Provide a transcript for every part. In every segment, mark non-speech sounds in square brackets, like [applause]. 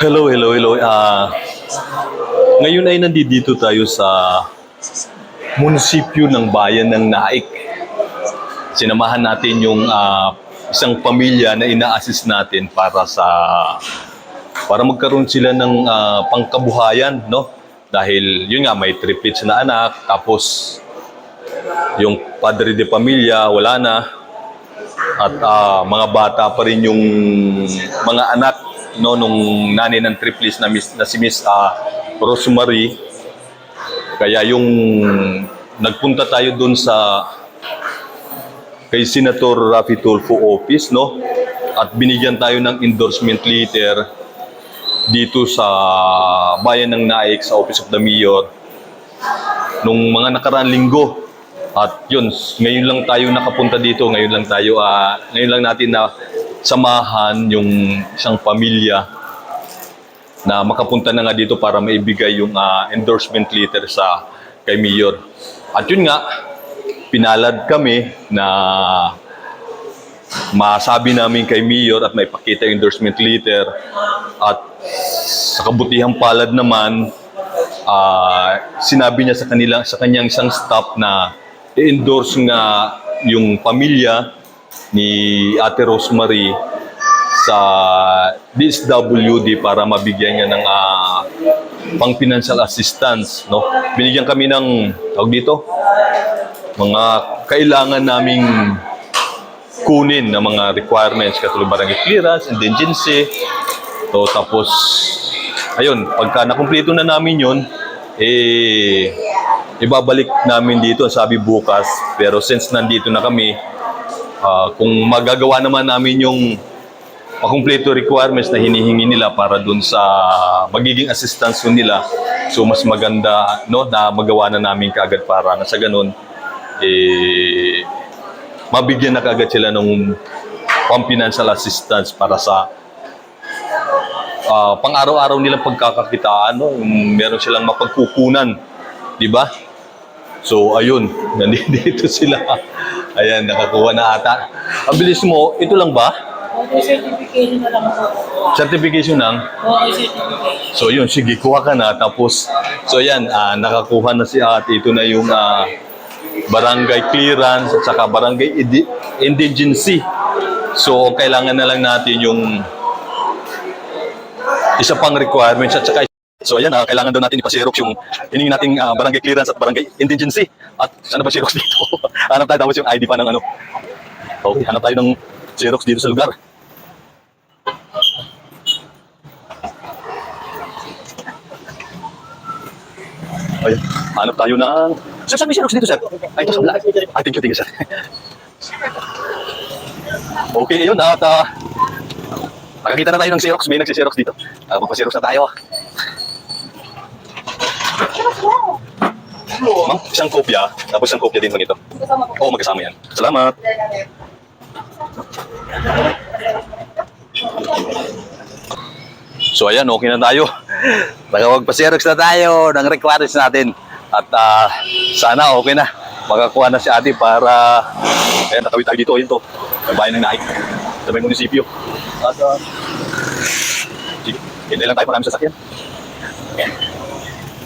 Hello, hello, hello. Ah, ngayon ay nandito tayo sa munisipyo ng bayan ng Naik. Sinamahan natin yung ah, isang pamilya na ina-assist natin para sa para magkaroon sila ng ah, pangkabuhayan, no? Dahil yun nga may triplets na anak, tapos yung padre de pamilya wala na at ah, mga bata pa rin yung mga anak no nung nanay ng triplets na, miss, na si Miss ah, Rosemary. Kaya yung nagpunta tayo doon sa kay Senator Rafi Tulfo office no? At binigyan tayo ng endorsement letter dito sa bayan ng Naik sa Office of the Mayor. Nung mga nakaraan linggo. At yun, ngayon lang tayo nakapunta dito, ngayon lang tayo, ah, ngayon lang natin na samahan yung isang pamilya na makapunta na nga dito para maibigay yung ah, endorsement letter sa kay Mayor. At yun nga, pinalad kami na masabi namin kay Mayor at may pakita yung endorsement letter at sa kabutihang palad naman ah, sinabi niya sa kanila sa kanyang isang staff na i-endorse nga yung pamilya ni Ate Rosemary sa DSWD para mabigyan niya ng ah, pang financial assistance no? Binigyan kami ng tawag dito mga kailangan naming kunin na mga requirements katulad barangay clearance, indigency so tapos ayun pagka nakumpleto na namin yon eh ibabalik namin dito sabi bukas. Pero since nandito na kami ah, kung magagawa naman namin yung makumpleto requirements na hinihingi nila para dun sa magiging assistance nila so mas maganda no na magawa na namin kaagad para na sa ganun eh mabigyan na kaagad sila ng financial assistance para sa ah, pang-araw-araw nilang pagkakakitaan no yung meron silang mapagkukunan di ba So, ayun, [laughs] nandito sila. Ayan, nakakuha na ata. Ang bilis mo, ito lang ba? Okay, certification na lang po. Certification ng? Okay, certification. So, yun, sige, kuha ka na. Tapos, so yan, ah, nakakuha na si ate. Ito na yung ah, barangay clearance at saka barangay indigency. So, kailangan na lang natin yung isa pang requirements at saka So ayan, ah, kailangan daw natin ipa-xerox yung hiningi nating ah, barangay clearance at barangay indigency. At sana ba xerox [laughs] dito? hanap tayo tapos yung ID pa ng ano. Okay, hanap tayo ng xerox dito sa lugar. Ayan, hanap tayo ng... Sir, saan may xerox dito, sir? Ay, ito sa black. Ay, thank you, thank you, sir. okay, yun. At ah, nakakita na tayo ng xerox. May nagsi-xerox dito. Uh, Magpa-xerox na tayo. Ma'am, isang kopya, tapos isang kopya din lang ito. Oo, magkasama yan. Salamat. So ayan, okay na tayo. Nakapagpa-xerox na tayo ng requirements natin. At ah, sana okay na. Makakuha na si ate para... Ayan, nakawit tayo dito. Ayun to. May bayan ng Naik. Sa may munisipyo. At... Uh, sige, hintay lang tayo. Maraming sasakyan.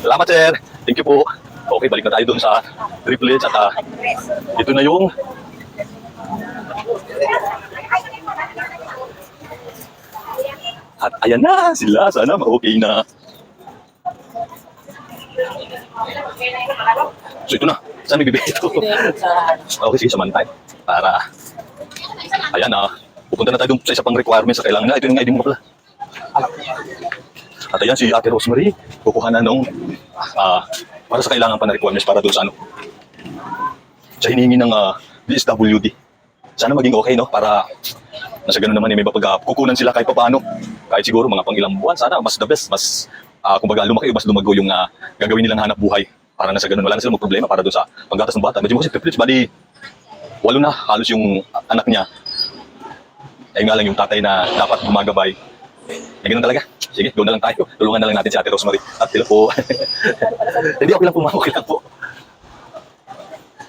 Salamat, sir. Thank you po. Okay, balik na tayo dun sa triplets at ah, ito na yung at ayan na sila. Sana okay na. So ito na. Saan may bibigay ito? Okay, sige, samahan tayo. Para, ayan na. Pupunta na tayo sa isa pang requirements sa kailangan na. Ito yung ID mo pala. At ayan si Ate Rosemary, kukuha na nung ah, para sa kailangan pa na requirements para doon sa ano. Sa hinihingi ng ah, DSWD. Sana maging okay, no? Para nasa ganun naman eh, may mapag kukunan sila kahit paano. Kahit siguro mga pang ilang buwan, sana mas the best, mas ah, kumbaga lumaki mas lumago yung ah, gagawin nilang hanap buhay. Para nasa ganun, wala na silang problema para doon sa panggatas ng bata. Medyo mo kasi privilege, bali, walo na halos yung anak niya. Ay nga lang yung tatay na dapat gumagabay. Eh, ganun talaga. Sige, doon na lang tayo. Tulungan na lang natin si Ate Rosemary. At sila po. [laughs] Hindi, okay lang po, ma'am. Okay lang po.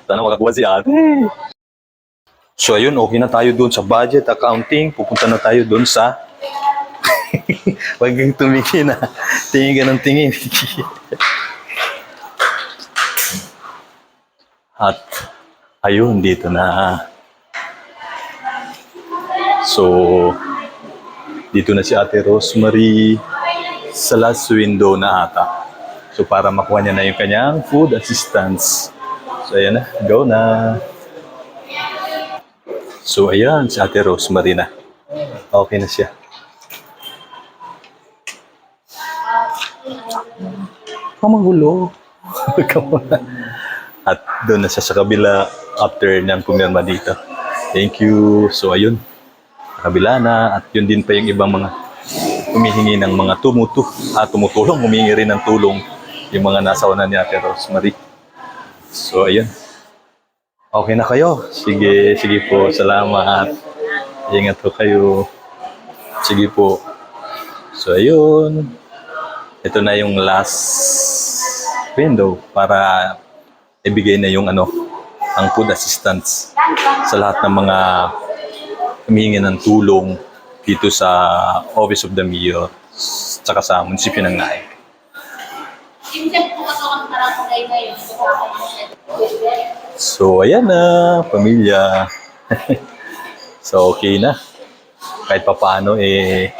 Sana makakuha si Ate. So, ayun, okay na tayo doon sa budget accounting. Pupunta na tayo doon sa [laughs] Huwag kang tumingin na. Tingin ka ng tingin. [laughs] At ayun, dito na. So, dito na si Ate Rosemary sa last window na ata. So, para makuha niya na yung kanyang food assistance. So, ayan na. Go na. So, ayan, si Ate Rosemary na. Okay na siya. Kamagulo. [laughs] At doon na siya sa kabila after niyang pumirma dito. Thank you. So, ayun. Kabila na. At yun din pa yung ibang mga humihingi ng mga tumutu, ah, tumutulong, humingi rin ng tulong yung mga nasa una ni Ate Rosemary. So, ayun. Okay na kayo? Sige, sige po. Salamat. Ingat po kayo. Sige po. So, ayun. Ito na yung last window para ibigay na yung ano, ang food assistance sa lahat ng mga humihingi ng tulong dito sa Office of the Mayor tsaka sa munisipyo ng Naik. So, ayan na, pamilya. [laughs] so, okay na. Kahit papaano, eh,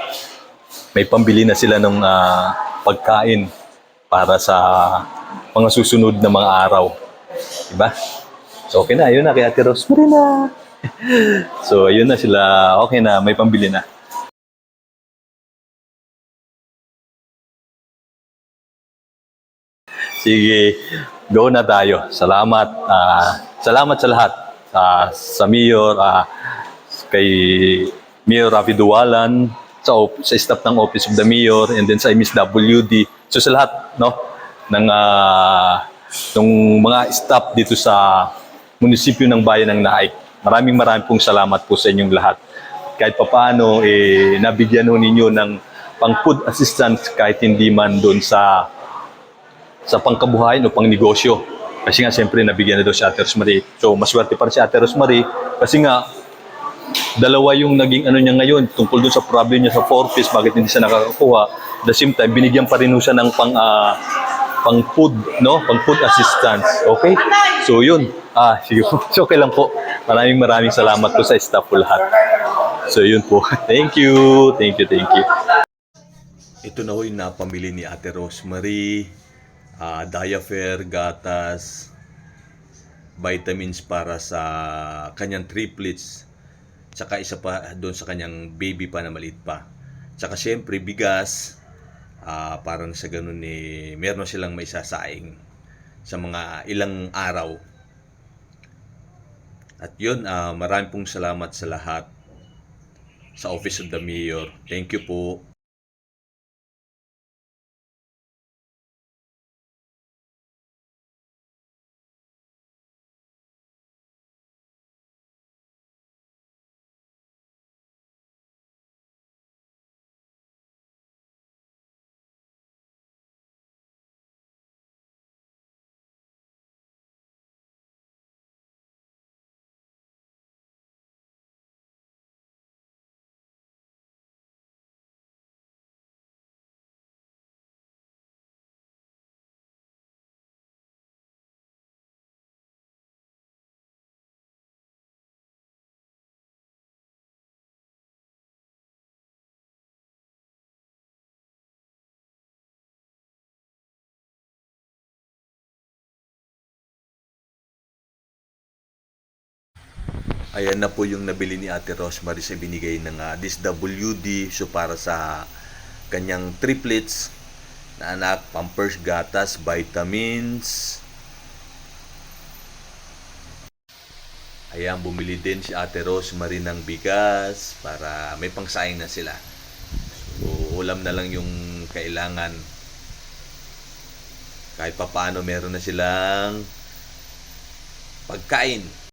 may pambili na sila ng ah, pagkain para sa mga susunod na mga araw. Diba? So, okay na. Ayun na, kay Ate Rosemary na. [laughs] so, ayun na sila. Okay na, may pambili na. Sige, go na tayo. Salamat. ah, salamat sa lahat. Ah, sa Mayor, ah, kay Mayor Rafi Duwalan, sa, sa staff ng Office of the Mayor, and then sa MSWD. So sa lahat, no, ng ah, ng mga staff dito sa munisipyo ng Bayan ng Naik. Maraming maraming pong salamat po sa inyong lahat. Kahit papaano, eh, nabigyan ninyo ng pang food assistance kahit hindi man doon sa sa pangkabuhayan o pangnegosyo. Kasi nga, siyempre, nabigyan na daw si Ate Rosemary. So, maswerte pa si Ate Rosemary kasi nga, dalawa yung naging ano niya ngayon tungkol dun sa problem niya sa piece, bakit hindi siya nakakakuha. The same time, binigyan pa rin siya ng pang, ah, pang food, no? Pang food assistance. Okay? So, yun. Ah, sige po. [laughs] So, okay lang po. Maraming maraming salamat po sa staff po lahat. So, yun po. [laughs] Thank you. Thank you, thank you. Ito na ho yung napamili ni Ate Rosemary. Ah, diaper, gatas, vitamins para sa kanyang triplets. Tsaka isa pa doon sa kanyang baby pa na maliit pa. Tsaka syempre bigas. Ah, parang sa ganun eh, meron silang may sasaing sa mga ilang araw. At yun, ah, maraming pong salamat sa lahat sa Office of the Mayor. Thank you po. Ayan na po yung nabili ni Ate Rosemary sa binigay ng ah, DSWD. So para sa kanyang triplets na anak, pampers, gatas, vitamins. Ayan, bumili din si Ate Rosemary ng bigas para may pangsaing na sila. So, ulam na lang yung kailangan. Kahit papaano meron na silang pagkain.